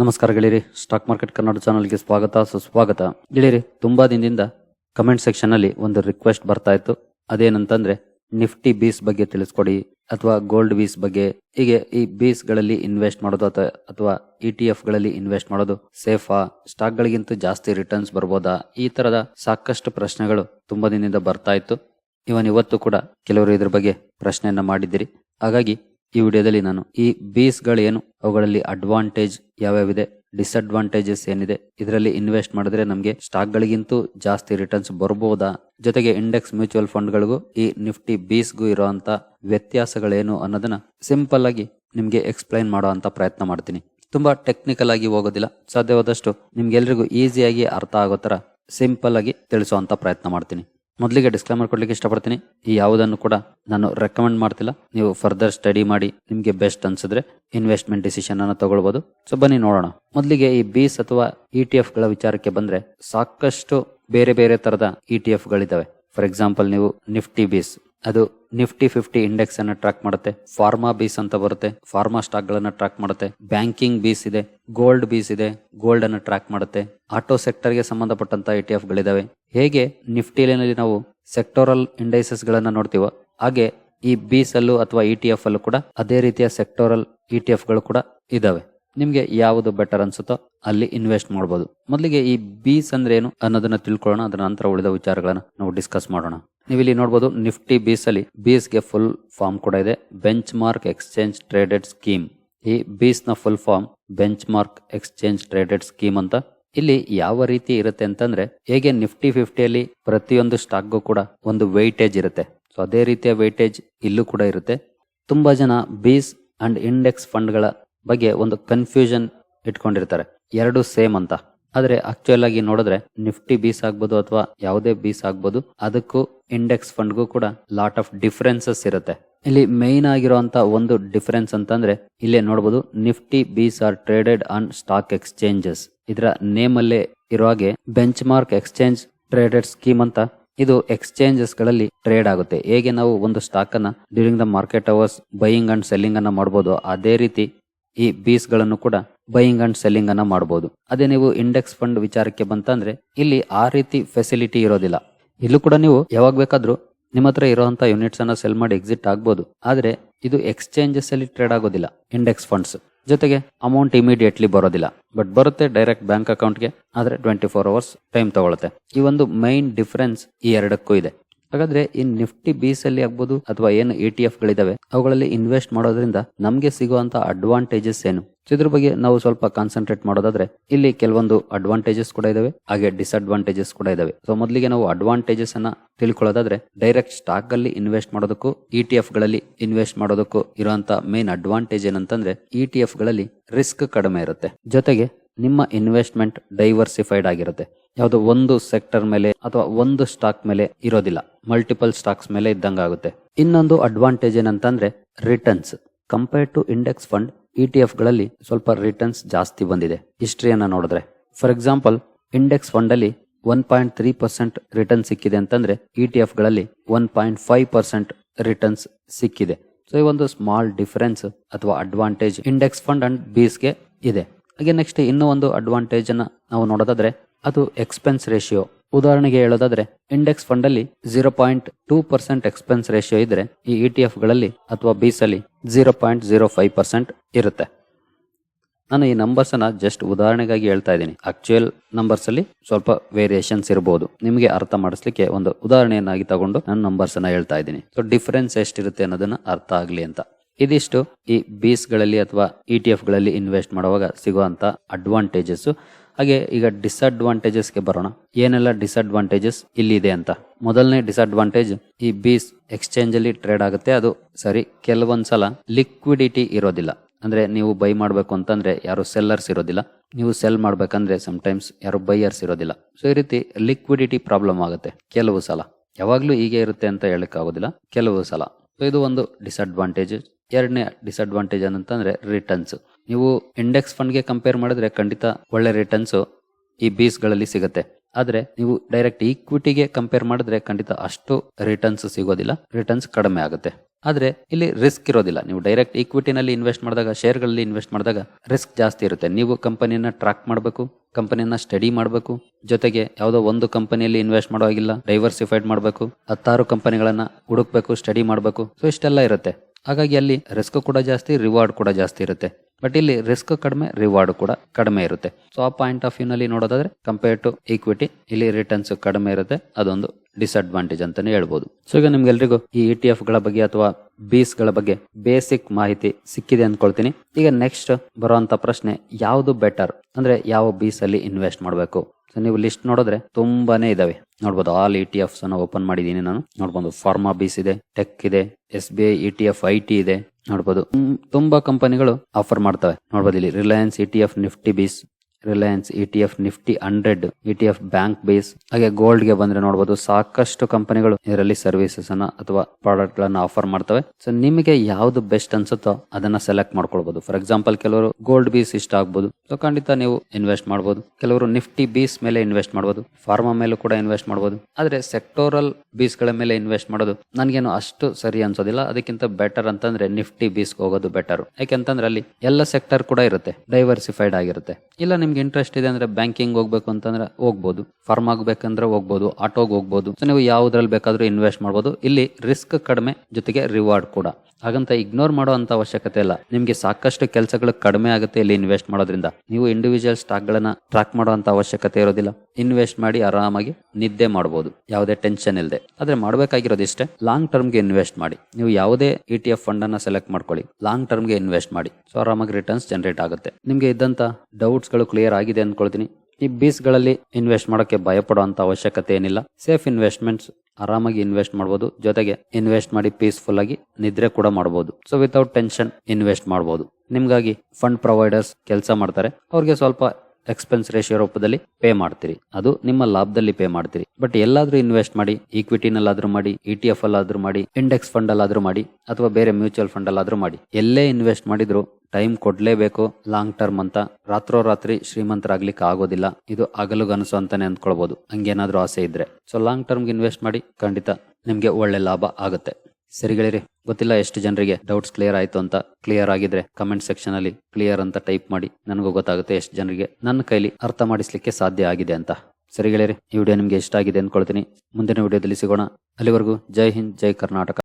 ನಮಸ್ಕಾರ ಗೆಳೆಯರಿ, stock market Kannada ಚಾನಲ್ಗೆ ಸ್ವಾಗತ, ಸುಸ್ವಾಗತ. ಗೆಳೆಯರಿ, ತುಂಬಾ ದಿನದಿಂದ ಕಮೆಂಟ್ ಸೆಕ್ಷನ್ ಅಲ್ಲಿ ಒಂದು ರಿಕ್ವೆಸ್ಟ್ ಬರ್ತಾ ಇತ್ತು. ಅದೇನಂತಂದ್ರೆ, ನಿಫ್ಟಿ ಬೀಸ್ ಬಗ್ಗೆ ತಿಳಿಸ್ಕೊಡಿ, ಅಥವಾ ಗೋಲ್ಡ್ ಬೀಸ್ ಬಗ್ಗೆ. ಹೀಗೆ ಈ ಬೀಸ್ಗಳಲ್ಲಿ ಇನ್ವೆಸ್ಟ್ ಮಾಡೋದು ಅಥವಾ ಅಥವಾ ಇ ಟಿ ಎಫ್ಗಳಲ್ಲಿ ಇನ್ವೆಸ್ಟ್ ಮಾಡೋದು ಸೇಫಾ? ಸ್ಟಾಕ್ ಗಳಿಗಿಂತ ಜಾಸ್ತಿ ರಿಟರ್ನ್ಸ್ ಬರ್ಬೋದಾ? ಈ ತರದ ಸಾಕಷ್ಟು ಪ್ರಶ್ನೆಗಳು ತುಂಬಾ ದಿನದಿಂದ ಬರ್ತಾ ಇತ್ತು. ಇವನ್ ಇವತ್ತು ಕೂಡ ಕೆಲವರು ಇದ್ರ ಬಗ್ಗೆ ಪ್ರಶ್ನೆಯನ್ನ ಮಾಡಿದ್ದೀರಿ. ಹಾಗಾಗಿ ಈ ವಿಡಿಯೋದಲ್ಲಿ ನಾನು ಈ ಬೀಸ್ ಏನು, ಅವುಗಳಲ್ಲಿ ಅಡ್ವಾಂಟೇಜ್ ಯಾವ್ಯಾವಿದೆ ಡಿಸ್ಅಡ್ವಾಂಟೇಜಸ್ ಏನಿದೆ, ಇದರಲ್ಲಿ ಇನ್ವೆಸ್ಟ್ ಮಾಡಿದ್ರೆ ನಮಗೆ ಸ್ಟಾಕ್ ಗಳಿಗಿಂತೂ ಜಾಸ್ತಿ ರಿಟರ್ನ್ಸ್ ಬರ್ಬೋದಾ? ಜೊತೆಗೆ ಇಂಡೆಕ್ಸ್ ಮ್ಯೂಚುವಲ್ ಫಂಡ್ಗಳಿಗೂ ಈ ನಿಫ್ಟಿ ಬೀಸ್ಗೂ ಇರುವಂತ ವ್ಯತ್ಯಾಸಗಳೇನು ಅನ್ನೋದನ್ನ ಸಿಂಪಲ್ ಆಗಿ ನಿಮ್ಗೆ ಎಕ್ಸ್ಪ್ಲೈನ್ ಮಾಡೋ ಅಂತ ಪ್ರಯತ್ನ ಮಾಡ್ತೀನಿ. ತುಂಬಾ ಟೆಕ್ನಿಕಲ್ ಆಗಿ ಹೋಗೋದಿಲ್ಲ, ಸಾಧ್ಯವಾದಷ್ಟು ನಿಮ್ಗೆಲ್ರಿಗೂ ಈಸಿಯಾಗಿ ಅರ್ಥ ಆಗೋ ತರ ಸಿಂಪಲ್ ಆಗಿ ತಿಳಿಸುವಂತ ಪ್ರಯತ್ನ ಮಾಡ್ತೀನಿ. ಮೊದಲಿಗೆ ಡಿಸ್ಕ್ಲೈಮರ್ ಕೊಡ್ಲಿಕ್ಕೆ ಇಷ್ಟಪಡ್ತೀನಿ. ಈ ಯಾವುದನ್ನು ಕೂಡ ನಾನು ರೆಕಮೆಂಡ್ ಮಾಡ್ತಿಲ್ಲ. ನೀವು ಫರ್ದರ್ ಸ್ಟಡಿ ಮಾಡಿ ನಿಮಗೆ ಬೆಸ್ಟ್ ಅನ್ಸಿದ್ರೆ ಇನ್ವೆಸ್ಟ್ಮೆಂಟ್ ಡಿಸಿಷನ್ ಅನ್ನು ತಗೊಳ್ಬಹುದು ಸೊ ಬನ್ನಿ ನೋಡೋಣ. ಮೊದಲಿಗೆ ಈ ಬೀಸ್ ಅಥವಾ ಇ ಟಿ ಎಫ್ಗಳ ವಿಚಾರಕ್ಕೆ ಬಂದ್ರೆ ಸಾಕಷ್ಟು ಬೇರೆ ಬೇರೆ ತರದ ಇ ಟಿ ಎಫ್ ಗಳಿದಾವೆ. ಫಾರ್ ಎಕ್ಸಾಂಪಲ್ ನೀವು ನಿಫ್ಟಿ ಬೀಸ್ ಅದು ನಿಫ್ಟಿ ಫಿಫ್ಟಿ ಇಂಡೆಕ್ಸ್ ಅನ್ನ ಟ್ರ್ಯಾಕ್ ಮಾಡುತ್ತೆ. ಫಾರ್ಮಾ ಬೀಸ್ ಅಂತ ಬರುತ್ತೆ. ಫಾರ್ಮಾ ಸ್ಟಾಕ್ ಗಳನ್ನ ಟ್ರ್ಯಾಕ್ ಮಾಡುತ್ತೆ. ಬ್ಯಾಂಕಿಂಗ್ ಬೀಸ್ ಇದೆ. ಗೋಲ್ಡ್ ಬೀಸ್ ಇದೆ. ಗೋಲ್ಡ್ ಅನ್ನ ಟ್ರ್ಯಾಕ್ ಮಾಡುತ್ತೆ. ಆಟೋ ಸೆಕ್ಟರ್ಗೆ ಸಂಬಂಧಪಟ್ಟಂತ ಎಫ್ ಗಳಿದಾವೆ. ಹೇಗೆ ನಿಫ್ಟಿಲಿನಲ್ಲಿ ನಾವು ಸೆಕ್ಟೋರಲ್ ಇಂಡೈಸಸ್ ಗಳನ್ನ ನೋಡ್ತೀವೋ, ಹಾಗೆ ಈ ಬೀಸ್ ಅಲ್ಲೂ ಅಥವಾ ಇ ಟಿ ಎಫ್ ಅಲ್ಲೂ ಕೂಡ ಅದೇ ರೀತಿಯ ಸೆಕ್ಟೋರಲ್ ಇ ಟಿ ಎಫ್ಗಳು ಕೂಡ ಇದಾವೆ. ನಿಮ್ಗೆ ಯಾವುದು ಬೆಟರ್ ಅನ್ಸುತ್ತೋ ಅಲ್ಲಿ ಇನ್ವೆಸ್ಟ್ ಮಾಡಬಹುದು ಮೊದಲಿಗೆ ಈ ಬೀಸ್ ಅಂದ್ರೆ ಏನು ಅನ್ನೋದನ್ನ ತಿಳ್ಕೊಳ್ಳೋಣ. ಅದರ ನಂತರ ಉಳಿದ ವಿಚಾರಗಳನ್ನ ನಾವು ಡಿಸ್ಕಸ್ ಮಾಡೋಣ. ನೀವು ಇಲ್ಲಿ ನೋಡಬಹುದು ನಿಫ್ಟಿ ಬೀಸ್ ಅಲ್ಲಿ ಬೀಸ್ಗೆ ಫುಲ್ ಫಾರ್ಮ್ ಕೂಡ ಇದೆ. Benchmark exchange traded scheme ಈ ಬೀಸ್ನ full form benchmark exchange traded scheme ಅಂತ. ಇಲ್ಲಿ ಯಾವ ರೀತಿ ಇರುತ್ತೆ ಅಂತಂದ್ರೆ, ಹೇಗೆ ನಿಫ್ಟಿ ಫಿಫ್ಟಿಯಲ್ಲಿ ಪ್ರತಿಯೊಂದು ಸ್ಟಾಕ್ಗೂ ಕೂಡ ಒಂದು ವೈಟೇಜ್ ಇರುತ್ತೆ. ಸೊ ಅದೇ ರೀತಿಯ ವೈಟೇಜ್ ಇಲ್ಲೂ ಕೂಡ ಇರುತ್ತೆ. ತುಂಬಾ ಜನ ಬೀಸ್ ಅಂಡ್ ಇಂಡೆಕ್ಸ್ ಫಂಡ್ಗಳ ಬಗ್ಗೆ ಒಂದು ಕನ್ಫ್ಯೂಷನ್ ಇಟ್ಕೊಂಡಿರ್ತಾರೆ. ಎರಡು ಸೇಮ್ ಅಂತ. ಆದ್ರೆ ಆಕ್ಚುಯಲ್ ಆಗಿ ನೋಡಿದ್ರೆ ನಿಫ್ಟಿ ಬೀಸ್ ಆಗ್ಬೋದು ಅಥವಾ ಯಾವುದೇ ಬೀಸ್ ಆಗ್ಬೋದು, ಅದಕ್ಕೂ ಇಂಡೆಕ್ಸ್ ಫಂಡ್ಗೂ ಕೂಡ ಲಾಟ್ ಆಫ್ ಡಿಫರೆನ್ಸಸ್ ಇರುತ್ತೆ. ಇಲ್ಲಿ ಮೇನ್ ಆಗಿರುವಂತ ಒಂದು ಡಿಫರೆನ್ಸ್ ಅಂತಂದ್ರೆ ಇಲ್ಲೇ ನೋಡಬಹುದು nifty bees are traded on stock exchanges ಇದರ ನೇಮ್ ಅಲ್ಲೇ ಇರುವ ಹಾಗೆ benchmark exchange traded scheme ಅಂತ ಇದು ಎಕ್ಸ್ಚೇಂಜಸ್ಗಳಲ್ಲಿ ಟ್ರೇಡ್ ಆಗುತ್ತೆ. ಹೇಗೆ ನಾವು ಒಂದು ಸ್ಟಾಕ್ ಅನ್ನ during the market hours buying and selling ಅನ್ನ ಮಾಡಬಹುದು ಅದೇ ರೀತಿ ಈ ಬೀಸ್ಗಳನ್ನು ಕೂಡ ಬೈಯಿಂಗ್ ಅಂಡ್ ಸೆಲ್ಲಿಂಗ್ ಅನ್ನ ಮಾಡಬಹುದು ಅದೇ ನೀವು ಇಂಡೆಕ್ಸ್ ಫಂಡ್ ವಿಚಾರಕ್ಕೆ ಬಂತಂದ್ರೆ, ಇಲ್ಲಿ ಆ ರೀತಿ ಫೆಸಿಲಿಟಿ ಇರೋದಿಲ್ಲ. ಇಲ್ಲೂ ಕೂಡ ನೀವು ಯಾವಾಗ ಬೇಕಾದ್ರೂ ನಿಮ್ಮ ಹತ್ರ ಇರುವಂತಹ ಯೂನಿಟ್ಸ್ ಅನ್ನ ಸೆಲ್ ಮಾಡಿ ಎಕ್ಸಿಟ್ ಆಗ್ಬೋದು. ಆದ್ರೆ ಇದು ಎಕ್ಸ್ಚೇಂಜಸ್ ಅಲ್ಲಿ ಟ್ರೇಡ್ ಆಗೋದಿಲ್ಲ ಇಂಡೆಕ್ಸ್ ಫಂಡ್ಸ್ ಜೊತೆಗೆ ಅಮೌಂಟ್ ಇಮಿಡಿಯೇಟ್ಲಿ ಬರೋದಿಲ್ಲ. ಬಟ್ ಬರುತ್ತೆ ಡೈರೆಕ್ಟ್ ಬ್ಯಾಂಕ್ ಅಕೌಂಟ್ಗೆ ಆದ್ರೆ ಟ್ವೆಂಟಿ ಫೋರ್ ಅವರ್ಸ್ ಟೈಮ್ ತಗೊಳುತ್ತೆ. ಈ ಒಂದು ಮೈನ್ ಡಿಫರೆನ್ಸ್ ಈ ಎರಡಕ್ಕೂ ಇದೆ. ಹಾಗಾದ್ರೆ ಈ ನಿಫ್ಟಿ ಬೀಸ್ ಅಲ್ಲಿ ಆಗ್ಬೋದು ಅಥವಾ ಏನು ಎ ಟಿ ಎಫ್ ಗಳಿದಾವೆ, ಅವುಗಳಲ್ಲಿ ಇನ್ವೆಸ್ಟ್ ಮಾಡೋದ್ರಿಂದ ನಮ್ಗೆ ಸಿಗುವಂತ ಅಡ್ವಾಂಟೇಜಸ್ ಏನು? ಇದ್ರ ಬಗ್ಗೆ ನಾವು ಸ್ವಲ್ಪ ಕಾನ್ಸಂಟ್ರೇಟ್ ಮಾಡೋದಾದ್ರೆ, ಇಲ್ಲಿ ಕೆಲವೊಂದು ಅಡ್ವಾಂಟೇಜಸ್ ಕೂಡ ಇದಾವೆ, ಹಾಗೆ ಡಿಸ್ಅಡ್ವಾಂಟೇಜಸ್ ಕೂಡ ಇದಾವೆ. ಸೊ ಮೊದಲಿಗೆ ನಾವು ಅಡ್ವಾಂಟೇಜಸ್ ಅನ್ನ ತಿಳ್ಕೊಳ್ಳೋದಾದ್ರೆ ಡೈರೆಕ್ಟ್ ಸ್ಟಾಕ್ ಅಲ್ಲಿ ಇನ್ವೆಸ್ಟ್ ಮಾಡೋದಕ್ಕೂ ಇ ಟಿ ಎಫ್ಗಳಲ್ಲಿ ಇನ್ವೆಸ್ಟ್ ಮಾಡೋದಕ್ಕೂ ಇರುವಂತ ಮೇನ್ ಅಡ್ವಾಂಟೇಜ್ ಏನಂತಂದ್ರೆ ಇ ಟಿ ಎಫ್ಗಳಲ್ಲಿ ರಿಸ್ಕ್ ಕಡಿಮೆ ಇರುತ್ತೆ. ಜೊತೆಗೆ, ನಿಮ್ಮ ಇನ್ವೆಸ್ಟ್ಮೆಂಟ್ ಡೈವರ್ಸಿಫೈಡ್ ಆಗಿರುತ್ತೆ. ಯಾವುದೋ ಒಂದು ಸೆಕ್ಟರ್ ಮೇಲೆ ಅಥವಾ ಒಂದು ಸ್ಟಾಕ್ ಮೇಲೆ ಇರೋದಿಲ್ಲ. ಮಲ್ಟಿಪಲ್ ಸ್ಟಾಕ್ಸ್ ಮೇಲೆ ಇದ್ದಂಗಾಗುತ್ತೆ. ಇನ್ನೊಂದು ಅಡ್ವಾಂಟೇಜ್ ಏನಂತಂದ್ರೆ returns compare to index fund E T ಎಫ್ಗಳಲ್ಲಿ ಸ್ವಲ್ಪ ರಿಟರ್ನ್ಸ್ ಜಾಸ್ತಿ ಬಂದಿದೆ. ಹಿಸ್ಟ್ರಿಯನ್ನ ನೋಡಿದ್ರೆ. ಫಾರ್ ಎಕ್ಸಾಂಪಲ್ ಇಂಡೆಕ್ಸ್ ಫಂಡ್ ಅಲ್ಲಿ one point three percent return ಸಿಕ್ಕಿದೆ ಅಂತಂದ್ರೆ E T ಎಫ್ಗಳಲ್ಲಿ one point five percent returns ಸಿಕ್ಕಿದೆ. ಸೊ ಈ ಒಂದು ಸ್ಮಾಲ್ ಡಿಫರೆನ್ಸ್ ಅಥವಾ ಅಡ್ವಾಂಟೇಜ್ ಇಂಡೆಕ್ಸ್ ಫಂಡ್ ಅಂಡ್ ಬೀಸ್ಗೆ ಇದೆ. ಹಾಗೆ ನೆಕ್ಸ್ಟ್ ಇನ್ನೂ ಒಂದು ಅಡ್ವಾಂಟೇಜ್ ಅನ್ನ ನಾವು ನೋಡೋದಾದ್ರೆ ಅದು ಎಕ್ಸ್ಪೆನ್ಸ್ ರೇಷಿಯೋ ಉದಾಹರಣೆಗೆ ಹೇಳೋದಾದ್ರೆ ಇಂಡೆಕ್ಸ್ ಫಂಡ್ ಅಲ್ಲಿ zero point two percent expense ratio ಇದ್ರೆ, ಈ ಇ ಟಿ ಎಫ್ಗಳಲ್ಲಿ ಅಥವಾ ಬೀಸ್ ಅಲ್ಲಿ zero point zero five percent ಇರುತ್ತೆ. ನಾನು ಈ ನಂಬರ್ಸ್ ಅನ್ನ ಜಸ್ಟ್ ಉದಾಹರಣೆಗಾಗಿ ಹೇಳ್ತಾ ಇದ್ದೀನಿ. ಆಕ್ಚುಯಲ್ ನಂಬರ್ಸ್ ಅಲ್ಲಿ ಸ್ವಲ್ಪ ವೇರಿಯೇಷನ್ಸ್ ಇರಬಹುದು ನಿಮಗೆ ಅರ್ಥ ಮಾಡಿಸ್ಲಿಕ್ಕೆ ಒಂದು ಉದಾಹರಣೆಯನ್ನಾಗಿ ತಗೊಂಡು ನಾನು ನಂಬರ್ಸ್ ಅನ್ನ ಹೇಳ್ತಾ ಇದ್ದೀನಿ. ಸೊ ಡಿಫರೆನ್ಸ್ ಎಷ್ಟಿರುತ್ತೆ ಅನ್ನೋದನ್ನ ಅರ್ಥ ಆಗ್ಲಿ ಅಂತ. ಇದಿಷ್ಟು ಈ ಬೀಸ್ಗಳಲ್ಲಿ ಅಥವಾ ಇ ಟಿ ಎಫ್ಗಳಲ್ಲಿ ಇನ್ವೆಸ್ಟ್ ಮಾಡುವಾಗ ಸಿಗುವಂತ ಅಡ್ವಾಂಟೇಜಸ್ ಹಾಗೆ ಈಗ ಡಿಸ್ಅಡ್ವಾಂಟೇಜಸ್ಗೆ ಬರೋಣ. ಏನೆಲ್ಲ ಡಿಸ್ಅಡ್ವಾಂಟೇಜಸ್ ಇಲ್ಲಿ ಇದೆ ಅಂತ. ಮೊದಲನೇ ಡಿಸ್ಅಡ್ವಾಂಟೇಜ್ ಈ ಬೀಸ್ ಎಕ್ಸ್ಚೇಂಜ್ ಅಲ್ಲಿ ಟ್ರೇಡ್ ಆಗುತ್ತೆ. ಅದು ಸರಿ, ಕೆಲವೊಂದ್ಸಲ ಲಿಕ್ವಿಡಿಟಿ ಇರೋದಿಲ್ಲ. ಅಂದ್ರೆ ನೀವು ಬೈ ಮಾಡಬೇಕು ಅಂತಂದ್ರೆ ಯಾರು ಸೆಲ್ಲರ್ಸ್ ಇರೋದಿಲ್ಲ. ನೀವು ಸೆಲ್ ಮಾಡ್ಬೇಕಂದ್ರೆ ಟೈಮ್ಸ್ ಯಾರು ಬೈಯರ್ಸ್ ಇರೋದಿಲ್ಲ. ಸೊ ಈ ರೀತಿ ಲಿಕ್ವಿಡಿಟಿ ಪ್ರಾಬ್ಲಮ್ ಆಗುತ್ತೆ. ಕೆಲವು ಸಲ. ಯಾವಾಗ್ಲೂ ಹೀಗೆ ಇರುತ್ತೆ ಅಂತ ಹೇಳಕ್ ಆಗೋದಿಲ್ಲ ಕೆಲವು ಸಲ. ಸೊ ಇದು ಒಂದು ಡಿಸ್ಅಡ್ವಾಂಟೇಜ್ ಎರಡನೇ ಡಿಸ್ಅಡ್ವಾಂಟೇಜ್ ಏನಂತಂದ್ರೆ ರಿಟರ್ನ್ಸ್ ನೀವು ಇಂಡೆಕ್ಸ್ ಫಂಡ್ಗೆ ಕಂಪೇರ್ ಮಾಡಿದ್ರೆ ಖಂಡಿತ ಒಳ್ಳೆ ರಿಟರ್ನ್ಸ್ ಈ ಬೀಸ್ಗಳಲ್ಲಿ ಸಿಗುತ್ತೆ. ಆದ್ರೆ ನೀವು ಡೈರೆಕ್ಟ್ ಈಕ್ವಿಟಿಗೆ ಕಂಪೇರ್ ಮಾಡಿದ್ರೆ ಖಂಡಿತ ಅಷ್ಟು ರಿಟರ್ನ್ಸ್ ಸಿಗೋದಿಲ್ಲ. ರಿಟರ್ನ್ಸ್ ಕಡಿಮೆ ಆಗುತ್ತೆ. ಆದ್ರೆ ಇಲ್ಲಿ ರಿಸ್ಕ್ ಇರೋದಿಲ್ಲ. ನೀವು ಡೈರೆಕ್ಟ್ ಈಕ್ವಿಟಿನಲ್ಲಿ ಇನ್ವೆಸ್ಟ್ ಮಾಡಿದಾಗ ಶೇರ್ಗಳಲ್ಲಿ ಇನ್ವೆಸ್ಟ್ ಮಾಡಿದಾಗ ರಿಸ್ಕ್ ಜಾಸ್ತಿ ಇರುತ್ತೆ. ನೀವು ಕಂಪನಿಯನ್ನ ಟ್ರ್ಯಾಕ್ ಮಾಡಬೇಕು. ಕಂಪನಿಯನ್ನ ಸ್ಟಡಿ ಮಾಡಬೇಕು. ಜೊತೆಗೆ ಯಾವುದೋ ಒಂದು ಕಂಪನಿಯಲ್ಲಿ ಇನ್ವೆಸ್ಟ್ ಮಾಡುವಾಗಿಲ್ಲ ಡೈವರ್ಸಿಫೈಡ್ ಮಾಡಬೇಕು. ಹತ್ತಾರು ಕಂಪನಿಗಳನ್ನ ಹುಡುಕ್ಬೇಕು, ಸ್ಟಡಿ ಮಾಡಬೇಕು. ಸೊ ಇಷ್ಟೆಲ್ಲ ಇರುತ್ತೆ. ಹಾಗಾಗಿ ಅಲ್ಲಿ ರಿಸ್ಕ್ ಕೂಡ ಜಾಸ್ತಿ ರಿವಾರ್ಡ್ ಕೂಡ ಜಾಸ್ತಿ ಇರುತ್ತೆ. ಬಟ್ ಇಲ್ಲಿ ರಿಸ್ಕ್ ಕಡಿಮೆ ರಿವಾರ್ಡ್ ಕೂಡ ಕಡಿಮೆ ಇರುತ್ತೆ. ಸೊ ಆ ಪಾಯಿಂಟ್ ಆಫ್ ವ್ಯೂ ನಲ್ಲಿ ನೋಡೋದಾದ್ರೆ ಕಂಪೇರ್ ಟು ಈಕ್ವಿಟಿ ಇಲ್ಲಿ ರಿಟರ್ನ್ಸ್ ಕಡಿಮೆ ಇರುತ್ತೆ. ಅದೊಂದು ಡಿಸ್ಅಡ್ವಾಂಟೇಜ್ ಅಂತಾನೆ ಹೇಳ್ಬೋದು. ಸೊ ಈಗ ನಿಮ್ಗೆಲ್ರಿಗೂ ಈ ಇ ಟಿ ಎಫ್ಗಳ ಬಗ್ಗೆ ಅಥವಾ ಬೀಸ್ಗಳ ಬಗ್ಗೆ ಬೇಸಿಕ್ ಮಾಹಿತಿ ಸಿಕ್ಕಿದೆ ಅನ್ಕೊಳ್ತೀನಿ. ಈಗ ನೆಕ್ಸ್ಟ್ ಬರುವಂತ ಪ್ರಶ್ನೆ, ಯಾವುದು ಬೆಟರ್ ಅಂದ್ರೆ ಯಾವ ಬೀಸ್ ಅಲ್ಲಿ ಇನ್ವೆಸ್ಟ್ ಮಾಡಬೇಕು? ಸೊ ನೀವು ಲಿಸ್ಟ್ ನೋಡಿದ್ರೆ ತುಂಬಾನೇ ಇದಾವೆ. ನೋಡ್ಬೋದು ಆಲ್ ಇ ಟಿ ಎಫ್ ಅನ್ನ ಓಪನ್ ಮಾಡಿದೀನಿ ನಾನು. ನೋಡ್ಬೋದು ಫಾರ್ಮಾ ಬೀಸ್ ಇದೆ ಟೆಕ್ ಇದೆ S B I E T F I T ಇದೆ. ನೋಡ್ಬೋದು, ತುಂಬಾ ಕಂಪನಿಗಳು ಆಫರ್ ಮಾಡ್ತವೆ. ನೋಡ್ಬೋದು ಇಲ್ಲಿ Reliance E T F nifty bees Reliance E T F nifty hundred E T F bank bees, ಹಾಗೆ ಗೋಲ್ಡ್ಗೆ ಬಂದ್ರೆ ನೋಡಬಹುದು ಸಾಕಷ್ಟು ಕಂಪನಿಗಳು ಇದರಲ್ಲಿ ಸರ್ವಿಸಸ್ ಅನ್ನ ಅಥವಾ ಪ್ರಾಡಕ್ಟ್ ಗಳನ್ನ ಆಫರ್ ಮಾಡ್ತವೆ. ಸೊ ನಿಮಗೆ ಯಾವ್ದು ಬೆಸ್ಟ್ ಅನ್ಸುತ್ತೋ ಅದನ್ನ ಸೆಲೆಕ್ಟ್ ಮಾಡ್ಕೊಳ್ಬಹುದು ಫಾರ್ ಎಕ್ಸಾಂಪಲ್ ಕೆಲವರು ಗೋಲ್ಡ್ ಬೀಸ್ ಇಷ್ಟ ಆಗ್ಬಹುದು ಸೊ ಖಂಡಿತ ನೀವು ಇನ್ವೆಸ್ಟ್ ಮಾಡಬಹುದು ಕೆಲವರು ನಿಫ್ಟಿ ಬೀಸ್ ಮೇಲೆ ಇನ್ವೆಸ್ಟ್ ಮಾಡಬಹುದು ಫಾರ್ಮಾ ಮೇಲೂ ಕೂಡ ಇನ್ವೆಸ್ಟ್ ಮಾಡಬಹುದು ಆದ್ರೆ ಸೆಕ್ಟೋರಲ್ ಬೀಸ್ಗಳ ಮೇಲೆ ಇನ್ವೆಸ್ಟ್ ಮಾಡೋದು ನನಗೇನು ಅಷ್ಟು ಸರಿ ಅನ್ಸೋದಿಲ್ಲ. ಅದಕ್ಕಿಂತ ಬೆಟರ್ ಅಂತಂದ್ರೆ ನಿಫ್ಟಿ ಬೀಸ್ ಹೋಗೋದು ಬೆಟರ್ ಯಾಕೆಂತಂದ್ರೆ ಅಲ್ಲಿ ಎಲ್ಲ ಸೆಕ್ಟರ್ ಕೂಡ ಇರುತ್ತೆ. ಡೈವರ್ಸಿಫೈಡ್ ಆಗಿರುತ್ತೆ. ಇಲ್ಲ, ನಿಮ್ಗೆ ಇಂಟ್ರೆಸ್ಟ್ ಇದೆ ಅಂದ್ರೆ ಬ್ಯಾಂಕಿಂಗ್ ಹೋಗ್ಬೇಕು ಅಂತಂದ್ರೆ ಹೋಗ್ಬೋದು. ಫಾರ್ಮ್ ಆಗ್ಬೇಕಂದ್ರೆ ಹೋಗ್ಬೋದು ಆಟೋಗ್ ಹೋಗ್ಬೋದು. ಸೊ ನೀವು ಯಾವುದ್ರಲ್ಲಿ ಬೇಕಾದ್ರೂ ಇನ್ವೆಸ್ಟ್ ಮಾಡ್ಬೋದು. ಇಲ್ಲಿ ರಿಸ್ಕ್ ಕಡಿಮೆ ಜೊತೆಗೆ ರಿವಾರ್ಡ್ ಕೂಡ. ಹಾಗಂತ ಇಗ್ನೋರ್ ಮಾಡೋ ಅಂತ ಅವಶ್ಯಕತೆ ಇಲ್ಲ. ನಿಮ್ಗೆ ಸಾಕಷ್ಟು ಕೆಲಸಗಳು ಕಡಿಮೆ ಆಗುತ್ತೆ ಇಲ್ಲಿ ಇನ್ವೆಸ್ಟ್ ಮಾಡೋದ್ರಿಂದ. ನೀವು ಇಂಡಿವಿಜುವಲ್ ಸ್ಟಾಕ್ ಗಳನ್ನ ಟ್ರಾಕ್ ಮಾಡುವಂತ ಅವಶ್ಯಕತೆ ಇರೋದಿಲ್ಲ. ಇನ್ವೆಸ್ಟ್ ಮಾಡಿ ಆರಾಮಾಗಿ ನಿದ್ದೆ ಮಾಡಬಹುದು ಯಾವುದೇ ಟೆನ್ಷನ್ ಇಲ್ಲದೆ ಆದ್ರೆ ಮಾಡಬೇಕಾಗಿರೋದು ಇಷ್ಟೇ ಲಾಂಗ್ ಟರ್ಮ್ಗೆ ಇನ್ವೆಸ್ಟ್ ಮಾಡಿ. ನೀವು ಯಾವುದೇ ಇ ಟಿ ಎಫ್ ಫಂಡ್ ಅನ್ನ ಸೆಲೆಕ್ಟ್ ಮಾಡ್ಕೊಳ್ಳಿ. ಲಾಂಗ್ ಟರ್ಮ್ಗೆ ಇನ್ವೆಸ್ಟ್ ಮಾಡಿ. ಸೊ ಆರಾಮಾಗಿ ರಿಟರ್ನ್ಸ್ ಜನರೇಟ್ ಆಗುತ್ತೆ. ನಿಮ್ಗೆ ಇದ್ದಂತ ಡೌಟ್ಸ್ಗಳು ಕ್ಲಿಯರ್ ಆಗಿದೆ ಅನ್ಕೊಳ್ತೀನಿ. ಈ ಬೀಸ್ಗಳಲ್ಲಿ ಇನ್ವೆಸ್ಟ್ ಮಾಡೋಕೆ ಭಯಪಡುವಂತ ಅವಶ್ಯಕತೆ ಏನಿಲ್ಲ. ಸೇಫ್ ಇನ್ವೆಸ್ಟ್ಮೆಂಟ್ಸ್ ಆರಾಮಾಗಿ ಇನ್ವೆಸ್ಟ್ ಮಾಡಬಹುದು ಜೊತೆಗೆ ಇನ್ವೆಸ್ಟ್ ಮಾಡಿ ಪೀಸ್ಫುಲ್ ಆಗಿ ನಿದ್ರೆ ಕೂಡ ಮಾಡಬಹುದು ಸೊ ವಿತೌಟ್ ಟೆನ್ಷನ್ ಇನ್ವೆಸ್ಟ್ ಮಾಡಬಹುದು ನಿಮ್ಗಾಗಿ ಫಂಡ್ ಪ್ರೊವೈಡರ್ಸ್ ಕೆಲಸ ಮಾಡ್ತಾರೆ. ಅವ್ರಿಗೆ ಸ್ವಲ್ಪ ಎಕ್ಸ್ಪೆನ್ಸ್ ರೇಷಿಯೋ ರೂಪದಲ್ಲಿ ಪೇ ಮಾಡ್ತೀರಿ. ಅದು ನಿಮ್ಮ ಲಾಭದಲ್ಲಿ ಪೇ ಮಾಡ್ತೀರಿ. ಬಟ್ ಎಲ್ಲಾದ್ರೂ ಇನ್ವೆಸ್ಟ್ ಮಾಡಿ ಈಕ್ವಿಟಿನಲ್ಲಾದ್ರೂ ಮಾಡಿ ಇ ಟಿ ಎಫ್ ಅಲ್ಲಾದ್ರೂ ಮಾಡಿ ಇಂಡೆಕ್ಸ್ ಫಂಡ್ ಮಾಡಿ, ಅಥವಾ ಬೇರೆ ಮ್ಯೂಚುವಲ್ ಫಂಡ್ ಅಲ್ಲಾದ್ರೂ ಮಾಡಿ, ಎಲ್ಲೇ ಇನ್ವೆಸ್ಟ್ ಮಾಡಿದ್ರು ಟೈಮ್ ಕೊಡ್ಲೇಬೇಕು ಲಾಂಗ್ ಟರ್ಮ್ ಅಂತ. ರಾತ್ರೋರಾತ್ರಿ ಶ್ರೀಮಂತರಾಗ್ಲಿಕ್ಕೆ ಆಗೋದಿಲ್ಲ. ಇದು ಆಗಲುಗನಸು ಅಂತಾನೆ ಅಂದ್ಕೊಳ್ಬಹುದು ಹಂಗೇನಾದ್ರೂ ಆಸೆ ಇದ್ರೆ. ಸೊ ಲಾಂಗ್ ಟರ್ಮ್ಗೆ ಇನ್ವೆಸ್ಟ್ ಮಾಡಿ, ಖಂಡಿತ ನಿಮಗೆ ಒಳ್ಳೆ ಲಾಭ ಆಗುತ್ತೆ. ಸರಿಗಳಿರಿ ಗೊತ್ತಿಲ್ಲ ಎಷ್ಟು ಜನರಿಗೆ ಡೌಟ್ಸ್ ಕ್ಲಿಯರ್ ಆಯ್ತು ಅಂತ ಕ್ಲಿಯರ್ ಆಗಿದ್ರೆ ಕಮೆಂಟ್ ಸೆಕ್ಷನ್ ಅಲ್ಲಿ ಕ್ಲಿಯರ್ ಅಂತ ಟೈಪ್ ಮಾಡಿ. ನನಗೂ ಗೊತ್ತಾಗುತ್ತೆ ಎಷ್ಟು ಜನರಿಗೆ ನನ್ನ ಕೈಲಿ ಅರ್ಥ ಮಾಡಿಸ್ಲಿಕ್ಕೆ ಸಾಧ್ಯ ಆಗಿದೆ ಅಂತ. ಸರಿ ಗೆಳೆಯರಿ, ಈ ವಿಡಿಯೋ ನಿಮ್ಗೆ ಇಷ್ಟ ಆಗಿದೆ ಅನ್ಕೊಳ್ತೀನಿ. ಮುಂದಿನ ವಿಡಿಯೋದಲ್ಲಿ ಸಿಗೋಣ. ಅಲ್ಲಿವರೆಗೂ ಜೈ ಹಿಂದ್, ಜೈ ಕರ್ನಾಟಕ.